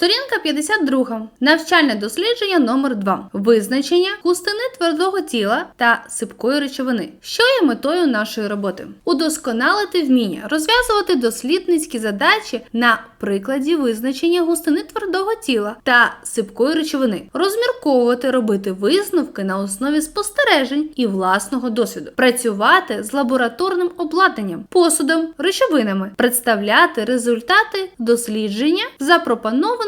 Сторінка 52. Навчальне дослідження номер 2 Визначення густини твердого тіла та сипкої речовини. Що є метою нашої роботи? Удосконалити вміння розв'язувати дослідницькі задачі на прикладі визначення густини твердого тіла та сипкої речовини, розмірковувати, робити висновки на основі спостережень і власного досвіду, працювати з лабораторним обладнанням, посудом, речовинами, представляти результати дослідження в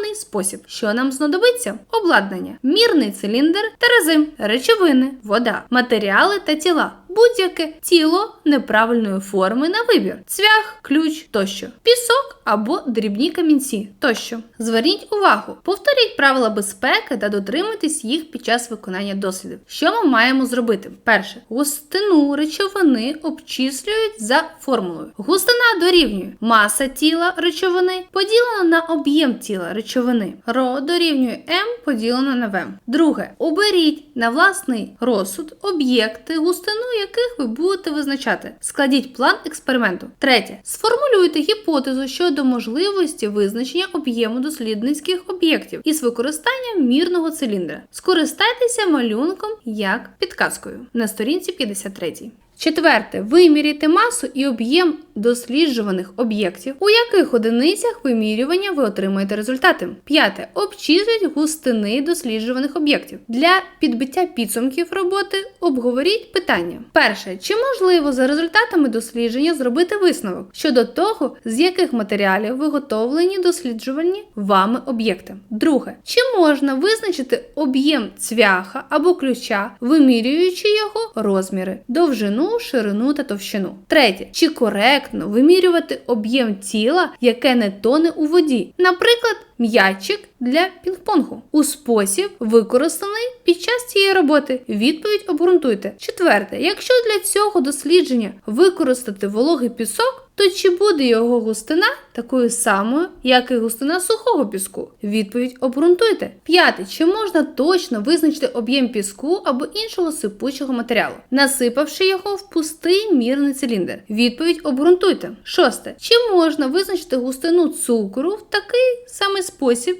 запропонований спосіб. Що нам знадобиться? Обладнання, мірний циліндр, терези, речовини, вода, матеріали та тіла. Будь-яке тіло неправильної форми на вибір, цвях, ключ тощо, пісок або дрібні камінці тощо. Зверніть увагу, повторіть правила безпеки та дотримуйтесь їх під час виконання дослідів. Що ми маємо зробити? Перше, густину речовини обчислюють за формулою. Густина дорівнює маса тіла речовини поділена на об'єм тіла речовини. Ро дорівнює М поділено на В. Друге, оберіть на власний розсуд об'єкти, густину яких ви будете визначати. Складіть план експерименту. Третє. Сформулюйте гіпотезу щодо можливості визначення об'єму дослідницьких об'єктів із використанням мірного циліндра. Скористайтеся малюнком як підказкою на сторінці 53. Четверте. Виміряйте масу і об'єм досліджуваних об'єктів, у яких одиницях вимірювання ви отримаєте результати. П'яте. Обчисліть густини досліджуваних об'єктів. Для підбиття підсумків роботи обговоріть питання. Перше. Чи можливо за результатами дослідження зробити висновок щодо того, з яких матеріалів виготовлені досліджувані вами об'єкти? Друге. Чи можна визначити об'єм цвяха або ключа, вимірюючи його розміри, довжину, ширину та товщину? Третє. Чи коректно вимірювати об'єм тіла, яке не тоне у воді? Наприклад, м'ячик для пінг-понгу у спосіб, використаний під час цієї роботи. Відповідь обґрунтуйте. Четверте, якщо для цього дослідження використати вологий пісок, то чи буде його густина такою самою, як і густина сухого піску? Відповідь обґрунтуйте. П'яте, чи можна точно визначити об'єм піску або іншого сипучого матеріалу, насипавши його в пустий мірний циліндр? Відповідь обґрунтуйте. Шосте, чи можна визначити густину цукру в такий самий спосіб,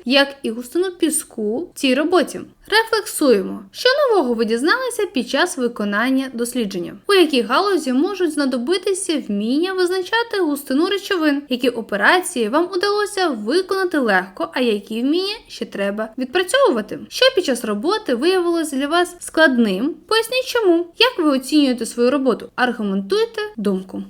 як і густину піску в цій роботі? Рефлексуємо, що нового ви дізналися під час виконання дослідження, у якій галузі можуть знадобитися вміння визначати густину речовин, які операції вам удалося виконати легко, а які вміння ще треба відпрацьовувати. Що під час роботи виявилося для вас складним? Поясніть чому, як ви оцінюєте свою роботу, аргументуйте думку.